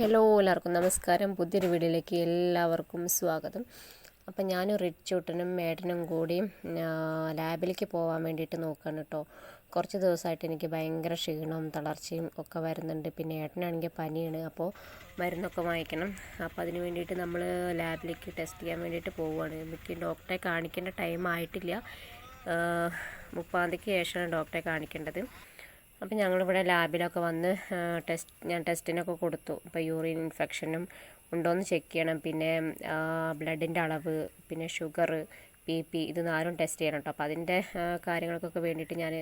Hello എല്ലാവർക്കും നമസ്കാരം. പുതിയൊരു വീഡിയോയിലേക്ക് എല്ലാവർക്കും സ്വാഗതം. അപ്പം ഞാനും റിച്ചൂട്ടനും മേടനും കൂടി ലാബിലേക്ക് പോകാൻ വേണ്ടിയിട്ട് നോക്കുകയാണ് കേട്ടോ കുറച്ച് ദിവസമായിട്ട് എനിക്ക് ഭയങ്കര ക്ഷീണവും തളർച്ചയും ഒക്കെ വരുന്നുണ്ട്. പിന്നെ ഏട്ടനാണെങ്കിൽ പനിയാണ് അപ്പോൾ മരുന്നൊക്കെ വാങ്ങിക്കണം. അപ്പോൾ അതിന് വേണ്ടിയിട്ട് നമ്മൾ ലാബിലേക്ക് ടെസ്റ്റ് ചെയ്യാൻ വേണ്ടിയിട്ട് പോവുകയാണ് എനിക്ക് ഡോക്ടറെ കാണിക്കേണ്ട ടൈം ആയിട്ടില്ല. മുപ്പാം തീയതിക്ക് ശേഷമാണ് ഡോക്ടറെ കാണിക്കേണ്ടത്. അപ്പം ഞങ്ങളിവിടെ ലാബിലൊക്കെ വന്ന് ടെസ്റ്റ് ഞാൻ ടെസ്റ്റിനൊക്കെ കൊടുത്തു. ഇപ്പോൾ യൂറിൻ ഇൻഫെക്ഷനും ഉണ്ടോയെന്ന് ചെക്ക് ചെയ്യണം. പിന്നെ ബ്ലഡിന്റെ അളവ് പിന്നെ ഷുഗർ ബി പി ഇത് നാലും ടെസ്റ്റ് ചെയ്യണം കേട്ടോ അപ്പോൾ അതിന്റെ കാര്യങ്ങൾക്കൊക്കെ വേണ്ടിയിട്ട് ഞാൻ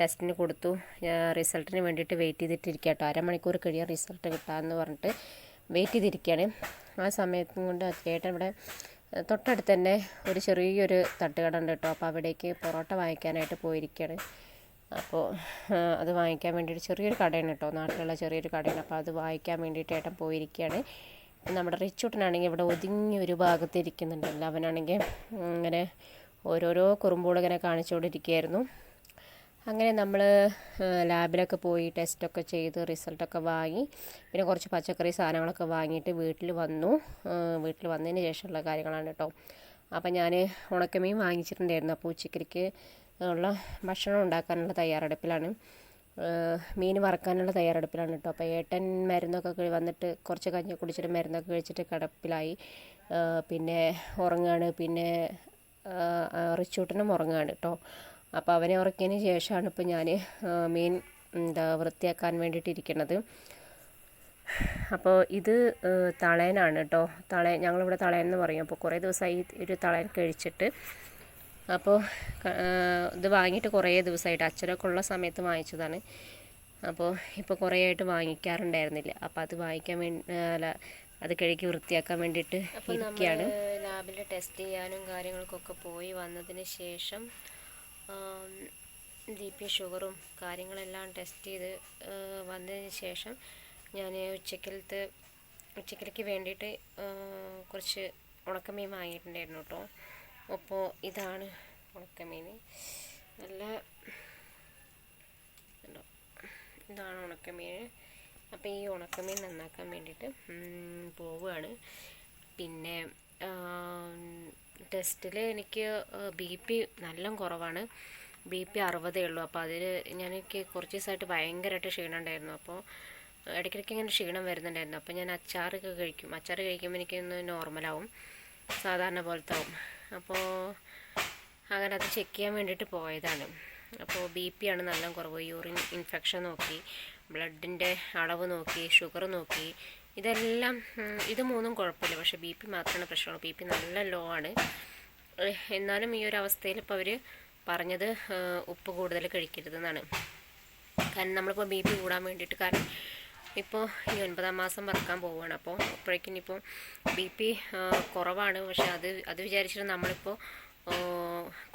ടെസ്റ്റിന് കൊടുത്തു. റിസൾട്ടിന് വേണ്ടിയിട്ട് വെയിറ്റ് ചെയ്തിട്ടിരിക്കുക കേട്ടോ അരമണിക്കൂർ കഴിയാൻ റിസൾട്ട് കിട്ടാമെന്ന് പറഞ്ഞിട്ട് വെയിറ്റ് ചെയ്തിരിക്കുകയാണ് ആ സമയത്തും കൊണ്ട് ചേട്ടൻ ഇവിടെ തൊട്ടടുത്ത് തന്നെ ഒരു ചെറിയൊരു തട്ടുകട ഉണ്ട് കേട്ടോ അപ്പോൾ അവിടേക്ക് പൊറോട്ട വാങ്ങിക്കാനായിട്ട് പോയിരിക്കുകയാണ് അപ്പോൾ അത് വാങ്ങിക്കാൻ വേണ്ടിയിട്ട് ചെറിയൊരു കടയാണ് കേട്ടോ. നാട്ടിലുള്ള ചെറിയൊരു കടയാണ് അപ്പോൾ അത് വാങ്ങിക്കാൻ വേണ്ടിയിട്ട് ഏട്ടൻ പോയിരിക്കുകയാണ്. നമ്മുടെ റിച്ചൂട്ടനാണെങ്കിൽ ഇവിടെ ഒതുങ്ങി ഒരു ഭാഗത്ത് ഇരിക്കുന്നുണ്ടല്ലോ അവനാണെങ്കിൽ ഇങ്ങനെ ഓരോരോ കുറുമ്പുകളിങ്ങനെ കാണിച്ചുകൊണ്ടിരിക്കുകയായിരുന്നു. അങ്ങനെ നമ്മൾ ലാബിലൊക്കെ പോയി ടെസ്റ്റൊക്കെ ചെയ്ത് റിസൾട്ടൊക്കെ വാങ്ങി പിന്നെ കുറച്ച് പച്ചക്കറി സാധനങ്ങളൊക്കെ വാങ്ങിയിട്ട് വീട്ടിൽ വന്നു. വീട്ടിൽ വന്നതിന് ശേഷമുള്ള കാര്യങ്ങളാണ് കേട്ടോ. അപ്പം ഞാൻ ഉണക്കമീൻ വാങ്ങിച്ചിട്ടുണ്ടായിരുന്നു. അപ്പോൾ ഉച്ചക്കലേക്ക് ഉള്ള ഭക്ഷണം ഉണ്ടാക്കാനുള്ള തയ്യാറെടുപ്പിലാണ്. മീൻ വറക്കാനുള്ള തയ്യാറെടുപ്പിലാണ് കേട്ടോ. അപ്പോൾ ഏട്ടൻ മരുന്നൊക്കെ വന്നിട്ട് കുറച്ച് കഞ്ഞി കുടിച്ചിട്ട് മരുന്നൊക്കെ കഴിച്ചിട്ട് കിടപ്പിലായി. പിന്നെ ഉറങ്ങാണ്. പിന്നെ റിച്ചൂട്ടനും ഉറങ്ങുകയാണ് കേട്ടോ. അപ്പോൾ അവനെ ഉറക്കിയതിന് ശേഷമാണ് ഇപ്പോൾ ഞാൻ മീൻ എന്താ വൃത്തിയാക്കാൻ വേണ്ടിയിട്ട് ഇരിക്കുന്നത്. അപ്പോൾ ഇത് തളയനാണ് കേട്ടോ. തളയൻ ഞങ്ങളിവിടെ തളയൻ എന്ന് പറയും. അപ്പോൾ കുറേ ദിവസമായി ഒരു തളയൻ കഴിച്ചിട്ട് അപ്പോൾ ഇത് വാങ്ങിയിട്ട് കുറേ ദിവസമായിട്ട് അച്ഛനൊക്കെ ഉള്ള സമയത്ത് വാങ്ങിച്ചതാണ്. അപ്പോൾ ഇപ്പോൾ കുറേ ആയിട്ട് വാങ്ങിക്കാറുണ്ടായിരുന്നില്ല. അപ്പോൾ അത് വാങ്ങിക്കാൻ വേണ്ടി അല്ല അത് കഴുകി വൃത്തിയാക്കാൻ വേണ്ടിയിട്ട് ഇരിക്കുകയാണ് ലാബിൽ ടെസ്റ്റ് ചെയ്യാനും കാര്യങ്ങൾക്കൊക്കെ പോയി വന്നതിന് ശേഷം ബി പി ഷുഗറും കാര്യങ്ങളെല്ലാം ടെസ്റ്റ് ചെയ്ത് വന്നതിന് ശേഷം ഞാൻ ഉച്ചക്കലത്തെ ഉച്ചക്കലേക്ക് വേണ്ടിയിട്ട് കുറച്ച് ഉണക്കമീൻ വാങ്ങിയിട്ടുണ്ടായിരുന്നു കേട്ടോ. അപ്പോൾ ഇതാണ് ഉണക്കമീൻ നല്ല? ഇതാണ് ഉണക്കമീൻ അപ്പോൾ ഈ ഉണക്കമീൻ നന്നാക്കാൻ വേണ്ടിയിട്ട് പോവുകയാണ് പിന്നെ ടെസ്റ്റിൽ എനിക്ക് ബി പി നല്ല കുറവാണ്. ബി പി അറുപതേ ഉള്ളൂ. അപ്പോൾ അതിൽ ഞാൻ എനിക്ക് കുറച്ച് ദിവസമായിട്ട് ഭയങ്കരമായിട്ട് ക്ഷീണം ഉണ്ടായിരുന്നു അപ്പോൾ ഇടയ്ക്കിടയ്ക്ക് ഇങ്ങനെ ക്ഷീണം വരുന്നുണ്ടായിരുന്നു. അപ്പോൾ ഞാൻ അച്ചാറൊക്കെ കഴിക്കും. അച്ചാർ കഴിക്കുമ്പോൾ എനിക്കൊന്ന് നോർമലാവും. സാധാരണ പോലത്തെ ആവും അപ്പോൾ അങ്ങനെ അത് ചെക്ക് ചെയ്യാൻ വേണ്ടിയിട്ട് പോയതാണ്. അപ്പോൾ ബി പി ആണ് നല്ല കുറവ്. യൂറിൻ ഇൻഫെക്ഷൻ നോക്കി ബ്ലഡിന്റെ അളവ് നോക്കി ഷുഗർ നോക്കി. ഇതെല്ലാം ഇത് മൂന്നും കുഴപ്പമില്ല. പക്ഷേ ബി പി മാത്രമാണ് പ്രശ്നമുള്ളൂ. ബി പി നല്ല ലോ ആണ്. എന്നാലും ഈ ഒരു അവസ്ഥയിൽ ഇപ്പോൾ അവർ പറഞ്ഞത് ഉപ്പ് കൂടുതൽ കഴിക്കരുതെന്നാണ്. കാരണം നമ്മളിപ്പോൾ ബി പി കൂടാൻ വേണ്ടിയിട്ട് കാരണം ഇപ്പോൾ ഈ ഒൻപതാം മാസം വർക്കാൻ പോവുകയാണ് അപ്പോൾ അപ്പോഴേക്കും ഇനിയിപ്പോൾ ബി പി കുറവാണ്. പക്ഷെ അത് അത് വിചാരിച്ചിട്ട് നമ്മളിപ്പോൾ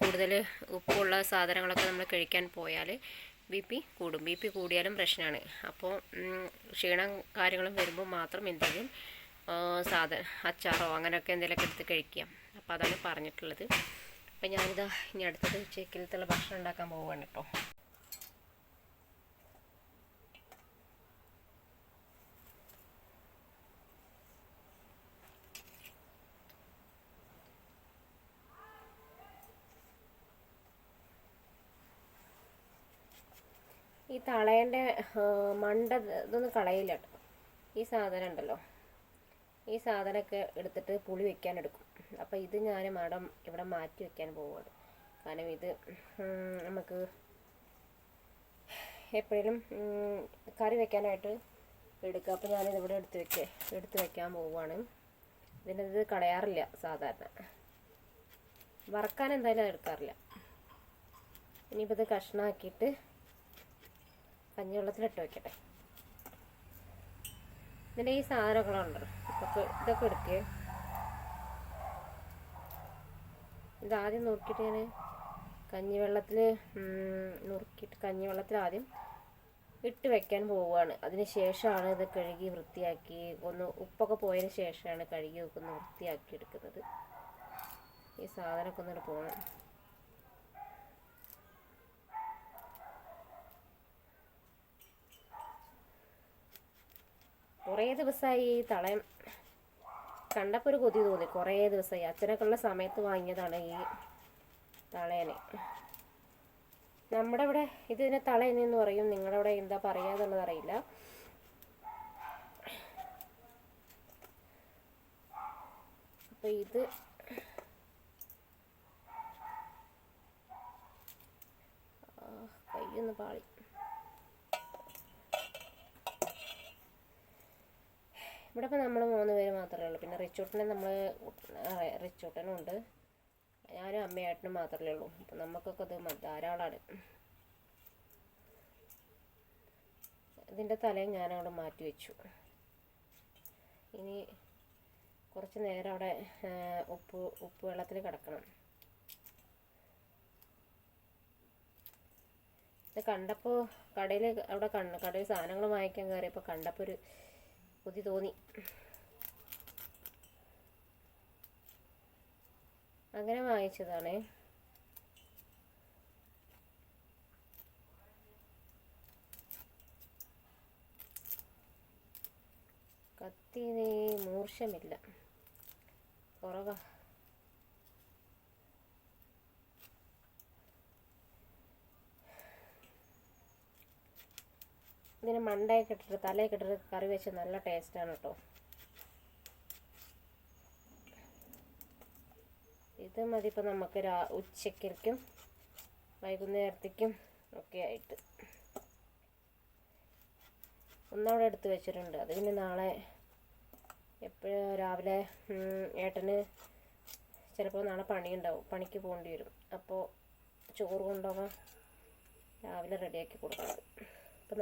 കൂടുതൽ ഉപ്പുള്ള സാധനങ്ങളൊക്കെ നമ്മൾ കഴിക്കാൻ പോയാൽ ബി പി കൂടും. ബി പി കൂടിയാലും പ്രശ്നമാണ് അപ്പോൾ ക്ഷീണം കാര്യങ്ങളും വരുമ്പോൾ മാത്രം എന്തെങ്കിലും സാധ അച്ചാറോ അങ്ങനെയൊക്കെ എന്തെങ്കിലുമൊക്കെ എടുത്ത് കഴിക്കാം അപ്പോൾ അതാണ് പറഞ്ഞിട്ടുള്ളത്. അപ്പോൾ ഞാനിതാ ഇനി അടുത്തത് ഉച്ചയ്ക്കിലത്തുള്ള ഭക്ഷണം ഉണ്ടാക്കാൻ പോവുകയാണ് കേട്ടോ ഈ തളയന്റെ മണ്ട ഇതൊന്നും കളയില്ല കേട്ടോ. ഈ സാധനം ഉണ്ടല്ലോ. ഈ സാധനമൊക്കെ എടുത്തിട്ട് പുളി വെക്കാൻ എടുക്കും. അപ്പോൾ ഇത് ഞാൻ മടം ഇവിടെ മാറ്റി വെക്കാൻ പോവുകയാണ് കാരണം ഇത് നമുക്ക് എപ്പോഴും കറി വെക്കാനായിട്ട് എടുക്കുക അപ്പോൾ ഞാനിത് ഇവിടെ എടുത്ത് വെക്കേ എടുത്ത് വെക്കാൻ പോവുകയാണ് ഇതിന്റെ ഇത് കളയാറില്ല സാധാരണ. വറക്കാൻ എന്തായാലും എടുക്കാറില്ല. ഇനിയിപ്പോൾ ഇത് കഷ്ണമാക്കിയിട്ട് കഞ്ഞിവെള്ളത്തിലിട്ട് വെക്കട്ടെ. ഇതിന്റെ ഈ സാധനങ്ങളുണ്ടല്ലോ. ഇതൊക്കെ ഇതൊക്കെ എടുക്കുക ഇതാദ്യം നോക്കിയിട്ട് ഞാൻ കഞ്ഞിവെള്ളത്തിൽ നുറുക്കിയിട്ട് കഞ്ഞിവെള്ളത്തിൽ ആദ്യം ഇട്ട് വെക്കാൻ പോവുകയാണ്. അതിന് ശേഷമാണ് ഇത് കഴുകി വൃത്തിയാക്കി ഒന്ന് ഉപ്പൊക്കെ പോയതിന് ശേഷമാണ് കഴുകി ഒക്കെ ഒന്ന് വൃത്തിയാക്കി എടുക്കുന്നത്. ഈ സാധനമൊക്കെ ഒന്നിട്ട് പോകണം കുറേ ദിവസമായി ഈ തളയം കണ്ടപ്പോൾ ഒരു കൊതി തോന്നി. കുറേ ദിവസമായി അച്ഛനൊക്കെ ഉള്ള സമയത്ത് വാങ്ങിയതാണ് ഈ തളയനെ. നമ്മുടെ ഇവിടെ ഇതിനെ തളയനെന്ന് പറയും. നിങ്ങളുടെ എന്താ പറയുക എന്നുള്ളത് അറിയില്ല. അപ്പോൾ ഇത് ആ, കയ്യൊന്ന് പാളി. ഇവിടെ ഇപ്പോൾ നമ്മൾ മൂന്ന് പേര് മാത്രമേ ഉള്ളൂ. പിന്നെ റിച്ചൂട്ടനെ നമ്മൾ റിച്ചൂട്ടനും ഉണ്ട്. ഞാനും അമ്മയായിട്ടും മാത്രമേ ഉള്ളൂ. അപ്പം നമുക്കൊക്കെ ഇത് ധാരാളമാണ് ഇതിന്റെ തലയും ഞാനവിടെ മാറ്റി വെച്ചു. ഇനി കുറച്ച് നേരം അവിടെ ഉപ്പ് ഉപ്പ് വെള്ളത്തിൽ കിടക്കണം. ഇത് കണ്ടപ്പോൾ കടയിൽ അവിടെ കടയിൽ സാധനങ്ങൾ വാങ്ങിക്കാൻ കയറിയപ്പോൾ കണ്ടപ്പോൾ ഒരു കൊതി തോന്നി. അങ്ങനെ വാങ്ങിച്ചതാണേ. കത്തിനെ മൂർച്ചമില്ല. കുറവാ. ഇതിന് മണ്ടയൊക്കെ ഇട്ടിട്ട് തലയൊക്കെ ഇട്ടിട്ട് കറി വെച്ച് നല്ല ടേസ്റ്റാണ് കേട്ടോ ഇത് മതി ഇപ്പം നമുക്ക് രാ ഉച്ചയ്ക്കും വൈകുന്നേരത്തേക്കും ഒക്കെ ആയിട്ട്. ഒന്നവിടെ എടുത്ത് വെച്ചിട്ടുണ്ട്. അത് പിന്നെ നാളെ എപ്പോഴും രാവിലെ ഏട്ടന് ചിലപ്പോൾ നാളെ പണിയുണ്ടാവും. പണിക്ക് പോകേണ്ടി വരും. അപ്പോൾ ചോറ് കൊണ്ടുപോകാൻ രാവിലെ റെഡിയാക്കി കൊടുക്കണം. അപ്പോൾ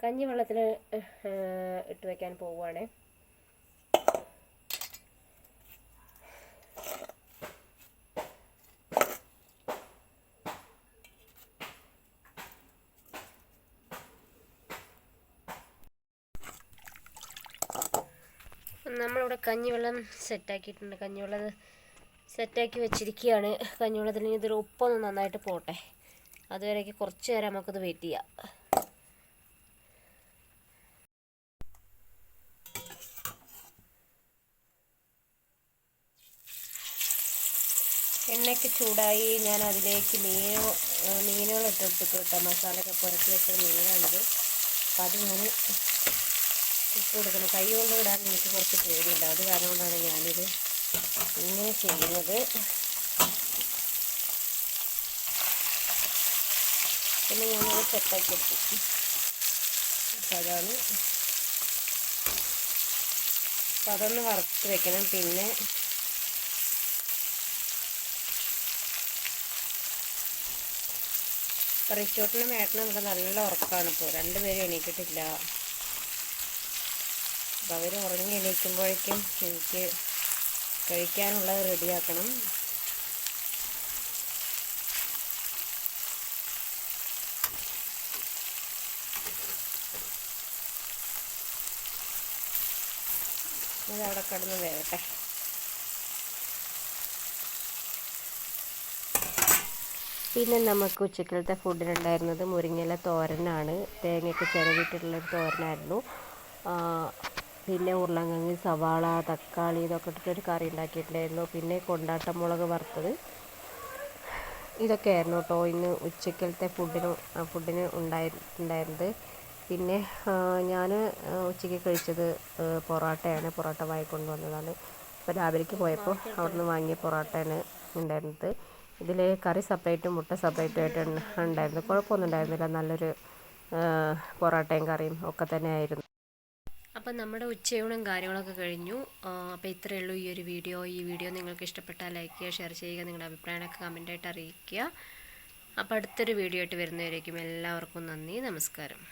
കഞ്ഞി വെള്ളത്തിൽ ഇട്ട് വയ്ക്കാൻ പോവുകയാണേ നമ്മളിവിടെ കഞ്ഞിവെള്ളം സെറ്റാക്കിയിട്ടുണ്ട്. കഞ്ഞിവെള്ളം സെറ്റാക്കി വെച്ചിരിക്കുകയാണ്. കഞ്ഞിവെള്ളത്തിൽ ഇതൊരു ഉപ്പൊന്ന് നന്നായിട്ട് പോട്ടെ. അതുവരേക്ക് കുറച്ച് നേരം നമുക്കത് വെയിറ്റ് ചെയ്യാം. എണ്ണയ്ക്ക് ചൂടായി ഞാൻ അതിലേക്ക് മീനോ മീനുകൾ ഇട്ടിട്ട് കേട്ടോ. മസാലയൊക്കെ പുരട്ടി വെച്ച മീനാണിത്. അപ്പം അത് ഞാൻ ഇട്ട് കൊടുക്കണം കൈ കൊണ്ട് ഇടാൻ എനിക്ക് കുറച്ച് പേടിയുണ്ട്. അത് കാരണം കൊണ്ടാണ് ഞാനിത് ഇങ്ങനെ ചെയ്യുന്നത്. പിന്നെ ഞാനത് സെറ്റാക്കി എടുത്തു. അതാണ്. അപ്പം അതൊന്ന് വറുത്ത് വെക്കണം. പിന്നെ റിച്ചോട്ടിനും ഏട്ടനും ഇവിടെ നല്ല ഉറക്കമാണ് ഇപ്പോൾ രണ്ടുപേരും എണീറ്റിട്ടില്ല. അപ്പം അവർ ഉറങ്ങി എണീക്കുമ്പോഴേക്കും എനിക്ക് കഴിക്കാനുള്ളത് റെഡിയാക്കണം അതവിടെ കിടന്ന് വേവട്ടെ പിന്നെ നമുക്ക് ഉച്ചക്കലത്തെ ഫുഡിനുണ്ടായിരുന്നത് മുരിങ്ങയില തോരനാണ്. തേങ്ങയൊക്കെ ചിരവിട്ടിട്ടുള്ളൊരു തോരനായിരുന്നു. പിന്നെ ഉരുളങ്കിഴങ്ങ് സവാള തക്കാളി ഇതൊക്കെ ഇട്ടിട്ടൊരു കറി ഉണ്ടാക്കിയിട്ടുണ്ടായിരുന്നു. പിന്നെ കൊണ്ടാട്ട മുളക് വറുത്തത്. ഇതൊക്കെയായിരുന്നു കേട്ടോ ഇന്ന് ഉച്ചക്കലത്തെ ഫുഡിന് ഫുഡിന് ഉണ്ടായി ഉണ്ടായിരുന്നത്. പിന്നെ ഞാൻ ഉച്ചയ്ക്ക് കഴിച്ചത് പൊറോട്ടയാണ്. പൊറോട്ട വാങ്ങിക്കൊണ്ട് വന്നതാണ് അപ്പോൾ രാവിലേക്ക് പോയപ്പോൾ അവിടുന്ന് വാങ്ങിയ പൊറോട്ടയാണ് ഉണ്ടായിരുന്നത്. ഇതിൽ കറി സെപ്പറേറ്റും മുട്ട സെപ്പറേറ്റും ആയിട്ട് ഉണ്ട്- ഉണ്ടായിരുന്നു. കുഴപ്പമൊന്നും ഉണ്ടായിരുന്നില്ല. നല്ലൊരു പൊറോട്ടയും കറിയും ഒക്കെ തന്നെ ആയിരുന്നു. അപ്പം നമ്മുടെ ഉച്ചയൂണും കാര്യങ്ങളൊക്കെ കഴിഞ്ഞു. അപ്പോൾ ഇത്രയേ ഉള്ളൂ ഈ ഒരു വീഡിയോ. ഈ വീഡിയോ നിങ്ങൾക്ക് ഇഷ്ടപ്പെട്ടാൽ ലൈക്ക് ചെയ്യുക ഷെയർ ചെയ്യുക നിങ്ങളുടെ അഭിപ്രായമൊക്കെ കമന്റായിട്ട് അറിയിക്കുക. അപ്പോൾ അടുത്തൊരു വീഡിയോ ആയിട്ട് വരുന്നവരേക്കും എല്ലാവർക്കും നന്ദി. നമസ്കാരം.